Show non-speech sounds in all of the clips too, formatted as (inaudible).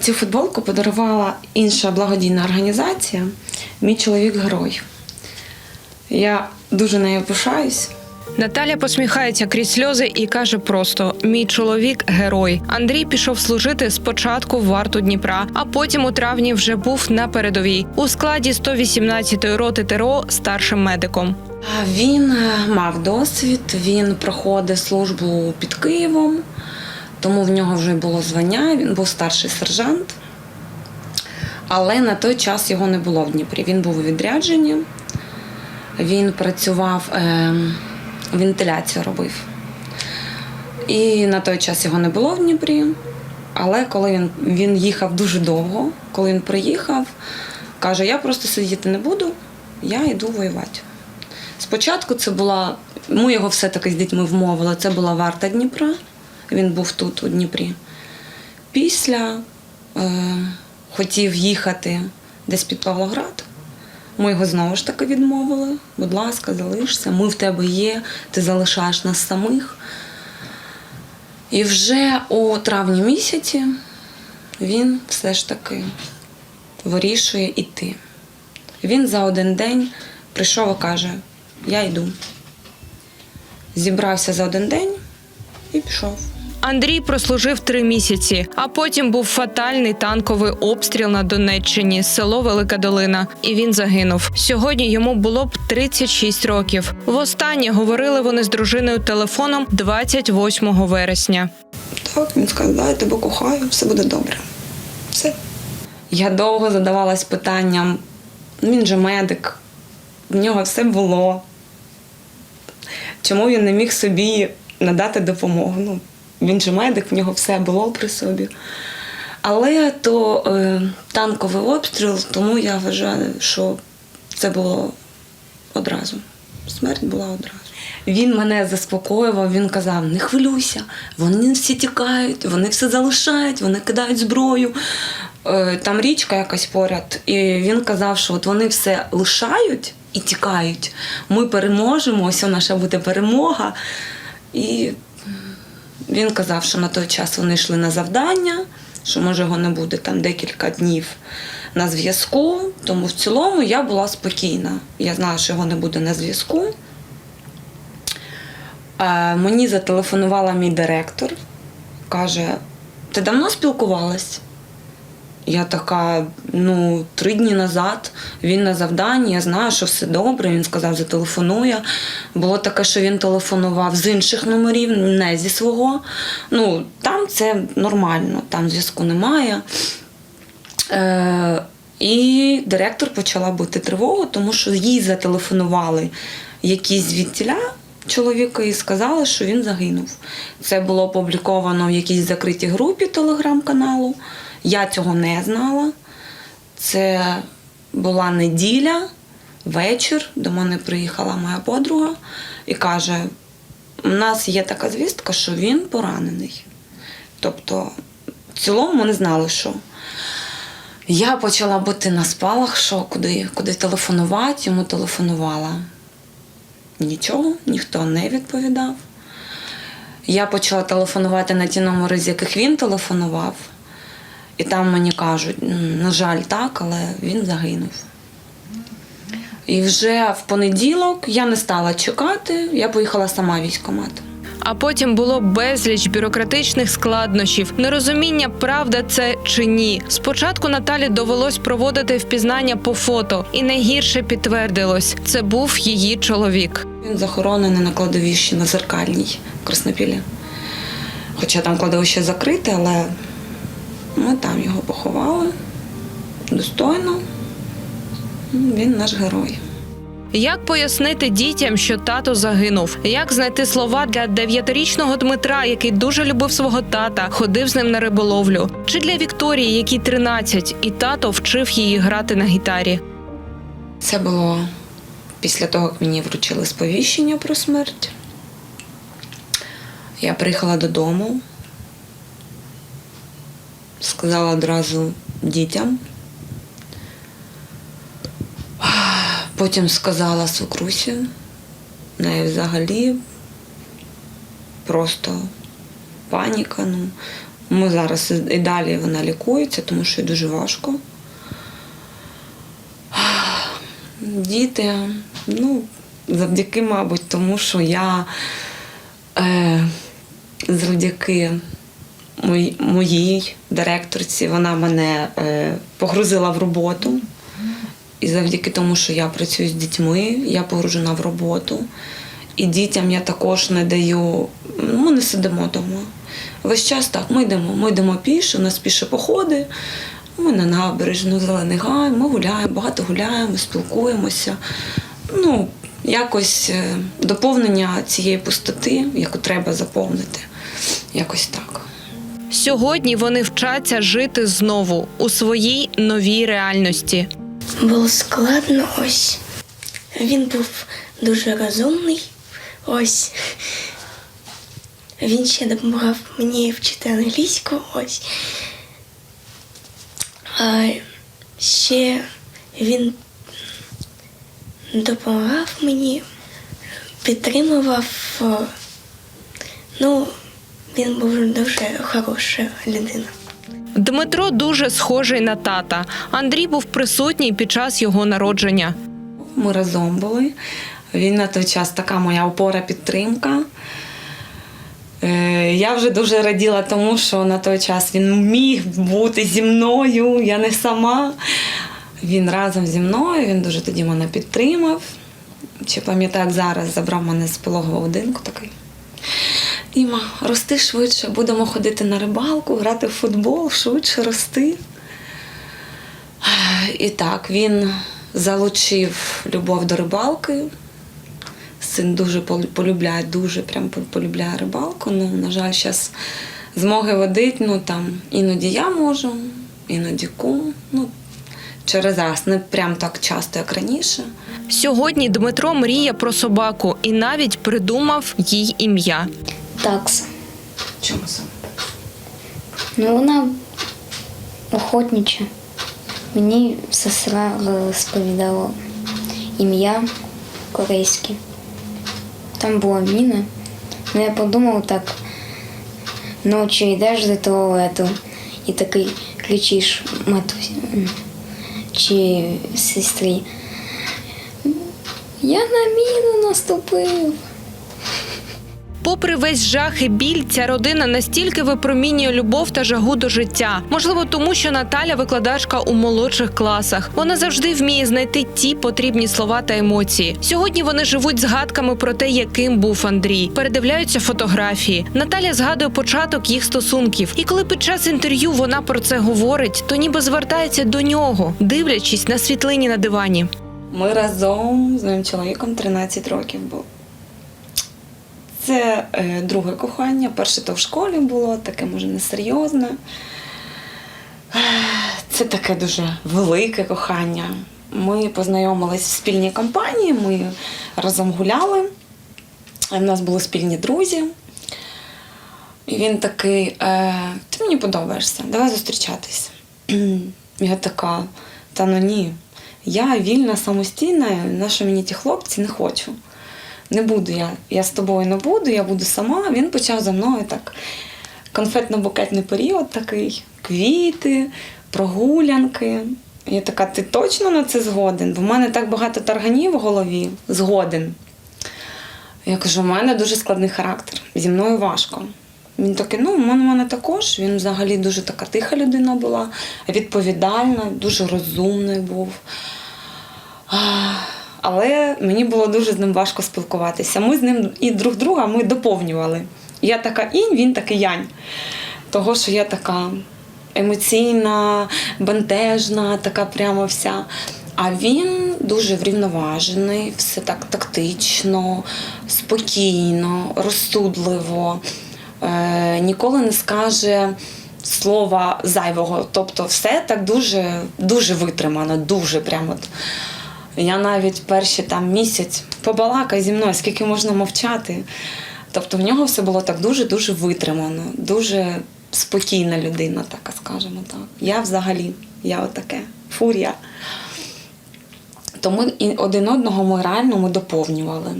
Цю футболку подарувала інша благодійна організація Мій чоловік герой. Я дуже нею пишаюсь. Наталя посміхається крізь сльози і каже просто: мій чоловік герой. Андрій пішов служити спочатку в варту Дніпра, а потім у травні вже був на передовій у складі 118-ї роти ТРО старшим медиком. Він мав досвід, він проходив службу під Києвом, тому в нього вже було звання, він був старший сержант. Але на той час його не було в Дніпрі. Він був у відрядженні, він працював, е, вентиляцію робив. І на той час його не було в Дніпрі. Але коли він, він їхав дуже довго, коли він приїхав, каже: я просто сидіти не буду, я йду воювати. Спочатку це була, ми його все-таки з дітьми вмовили, це була варта Дніпра. Він був тут, у Дніпрі. Після е, хотів їхати десь під Павлоград. Ми його знову ж таки відмовили. Будь ласка, залишся, ми в тебе є, ти залишаєш нас самих. І вже у травні місяці він все ж таки вирішує йти. Він за один день прийшов і каже: Я йду. Зібрався за один день і пішов. Андрій прослужив три місяці, а потім був фатальний танковий обстріл на Донеччині, село Велика Долина, і він загинув. Сьогодні йому було б 36 років. Востаннє говорили вони з дружиною телефоном 28 вересня. Так, він сказав, да, я тебе кохаю, все буде добре. Все. Я довго задавалась питанням, він же медик, в нього все було. Чому він не міг собі надати допомогу? Ну, він же медик, в нього все було при собі. Але то е, танковий обстріл, тому я вважаю, що це було одразу. Смерть була одразу. Він мене заспокоював, він казав: не хвилюйся, вони всі тікають, вони все залишають, вони кидають зброю. Е, Там річка якась поряд. І він казав, що от вони все лишають і тікають. Ми переможемо, ось наша буде перемога. І він казав, що на той час вони йшли на завдання, що може його не буде там декілька днів на зв'язку. Тому в цілому я була спокійна. Я знала, що його не буде на зв'язку. Мені зателефонувала мій директор, каже: ти давно спілкувалась? Я така, ну, три дні назад він на завданні, я знаю, що все добре. Він сказав, зателефонує. Було таке, що він телефонував з інших номерів, не зі свого. Ну, там це нормально, там зв'язку немає. Е, і директор почала бути тривогу, тому що їй зателефонували якісь звідтіля чоловіка і сказали, що він загинув. Це було опубліковано в якійсь закритій групі телеграм-каналу. Я цього не знала. Це була неділя, вечір. До мене приїхала моя подруга і каже: у нас є така звістка, що він поранений. Тобто, в цілому не знали, що. Я почала бути на спалах, що куди, куди телефонувати, йому телефонувала. Нічого, ніхто не відповідав. Я почала телефонувати на ті номери, з яких він телефонував. І там мені кажуть, на жаль, так, але він загинув. І вже в понеділок я не стала чекати, я поїхала сама військкомат. А потім було безліч бюрократичних складнощів, нерозуміння, правда це чи ні. Спочатку Наталі довелось проводити впізнання по фото, і найгірше підтвердилось це був її чоловік. Він захоронений на кладовищі на зеркальній Краснопілі. Хоча там кладовище закрите, але ми там його поховали достойно. Він наш герой. Як пояснити дітям, що тато загинув? Як знайти слова для дев'ятирічного Дмитра, який дуже любив свого тата, ходив з ним на риболовлю? Чи для Вікторії, якій 13, і тато вчив її грати на гітарі? Це було після того, як мені вручили сповіщення про смерть. Я приїхала додому, сказала одразу дітям. Потім сказала свекрусі. В неї взагалі просто паніка. Ну, Ми зараз і далі вона лікується, тому що дуже важко. Діти, ну, завдяки, мабуть, тому що я е, завдяки моїй директорці, вона мене е, погрузила в роботу. І завдяки тому, що я працюю з дітьми, я погружена в роботу. І дітям я також не даю, ну, ми не сидимо вдома. Весь час так, ми йдемо, ми йдемо піше, у нас піше походи, ми на набережну, зелений гай, ми гуляємо, багато гуляємо, спілкуємося. Ну, якось е, доповнення цієї пустоти, яку треба заповнити. Якось так. Сьогодні вони вчаться жити знову у своїй новій реальності. Було складно ось. Він був дуже розумний. Ось. Він ще допомагав мені вчити англійську. Ось. А ще він допомагав мені, підтримував. Ну, він був дуже хороша людина. Дмитро дуже схожий на тата. Андрій був присутній під час його народження. Ми разом були. Він на той час така моя опора підтримка. Е, Я вже дуже раділа тому, що на той час він міг бути зі мною, я не сама. Він разом зі мною, він дуже тоді мене підтримав. Чи пам'ятаю, як зараз забрав мене з пологового будинку такий. Діма, рости швидше, будемо ходити на рибалку, грати в футбол, швидше рости. І так, він залучив любов до рибалки. Син дуже пол- полюбляє, дуже прям полюбляє рибалку. Ну, на жаль, зараз змоги водить, ну там іноді я можу, іноді кум. Ну, через раз, не прям так часто, як раніше. Сьогодні Дмитро мріє про собаку і навіть придумав їй ім'я. Такса. Чому саме? Ну, вона охотнича. Мені сестра розповідала ім'я корейське. Там була міна. Ну, я подумав так, ночі йдеш до туалету і такий кричиш матусі чи сестрі. Я на міну наступив. Попри весь жах і біль, ця родина настільки випромінює любов та жагу до життя. Можливо, тому що Наталя викладачка у молодших класах. Вона завжди вміє знайти ті потрібні слова та емоції. Сьогодні вони живуть згадками про те, яким був Андрій. Передивляються фотографії. Наталя згадує початок їх стосунків. І коли під час інтерв'ю вона про це говорить, то ніби звертається до нього, дивлячись на світлині на дивані. Ми разом з моїм чоловіком 13 років було. Це е, друге кохання. Перше то в школі було, таке може несерйозне. Е, Це таке дуже велике кохання. Ми познайомились в спільній компанії, ми разом гуляли. У нас були спільні друзі. І він такий: е, ти мені подобаєшся, давай зустрічатись. (clears throat) Я така, та ну ні, я вільна, самостійна, на що мені ті хлопці не хочу. Не буду я, я з тобою не буду, я буду сама. Він почав за мною так. Конфетно-букетний період такий, квіти, прогулянки. Я така, ти точно на це згоден? Бо в мене так багато тарганів в голові. Згоден. Я кажу, у мене дуже складний характер, зі мною важко. Він такий, ну, у мене також. Він взагалі дуже така тиха людина була, відповідальна, дуже розумний був. Але мені було дуже з ним важко спілкуватися. Ми з ним і друг друга ми доповнювали. Я така інь, він такий янь. Того, що я така емоційна, бентежна, така прямо вся. А він дуже врівноважений, все так тактично, спокійно, розсудливо, е, ніколи не скаже слова зайвого. Тобто все так дуже, дуже витримано, дуже прямо. Я навіть перші там місяць побалакай зі мною, скільки можна мовчати. Тобто в нього все було так дуже-дуже витримано, дуже спокійна людина, така, скажімо так. Я взагалі, я отаке, фурія. Тому один одного ми реально ми доповнювали.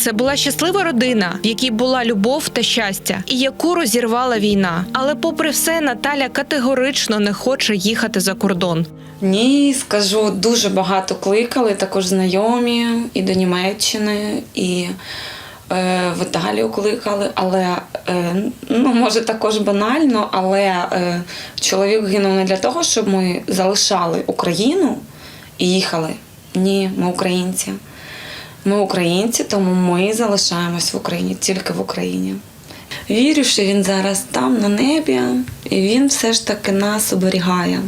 Це була щаслива родина, в якій була любов та щастя, і яку розірвала війна. Але, попри все, Наталя категорично не хоче їхати за кордон. Ні, скажу, дуже багато кликали, також знайомі і до Німеччини, і е, в Італію кликали, але е, ну, може також банально, але е, чоловік гинув не для того, щоб ми залишали Україну і їхали. Ні, ми українці. Ми українці, тому ми залишаємось в Україні, тільки в Україні. Вірю, що він зараз там, на небі, і він все ж таки нас оберігає.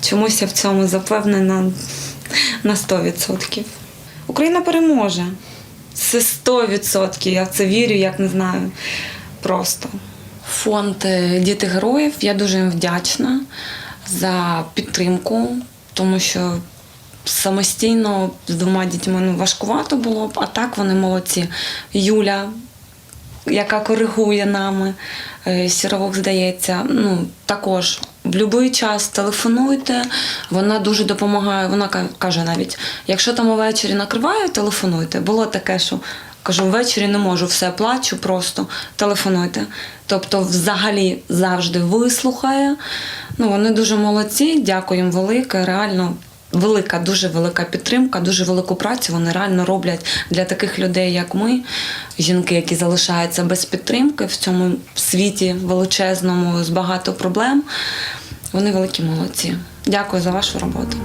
Чомусь я в цьому запевнена на 100%. Україна переможе. Це 100%. Я в це вірю, як не знаю. Просто. Фонд е, Діти героїв. Я дуже їм вдячна за підтримку, тому що самостійно з двома дітьми ну, важкувато було б, а так вони молодці. Юля, яка коригує нами. Е, Сіровок, здається, ну також в будь-який час телефонуйте. Вона дуже допомагає. Вона каже навіть, якщо там увечері накриваю, телефонуйте. Було таке, що кажу, ввечері не можу, все плачу, просто телефонуйте. Тобто, взагалі завжди вислухає. Ну, вони дуже молодці, дякую їм велике. Реально велика, дуже велика підтримка, дуже велику працю вони реально роблять для таких людей, як ми, жінки, які залишаються без підтримки в цьому світі величезному з багато проблем. Вони великі молодці. Дякую за вашу роботу.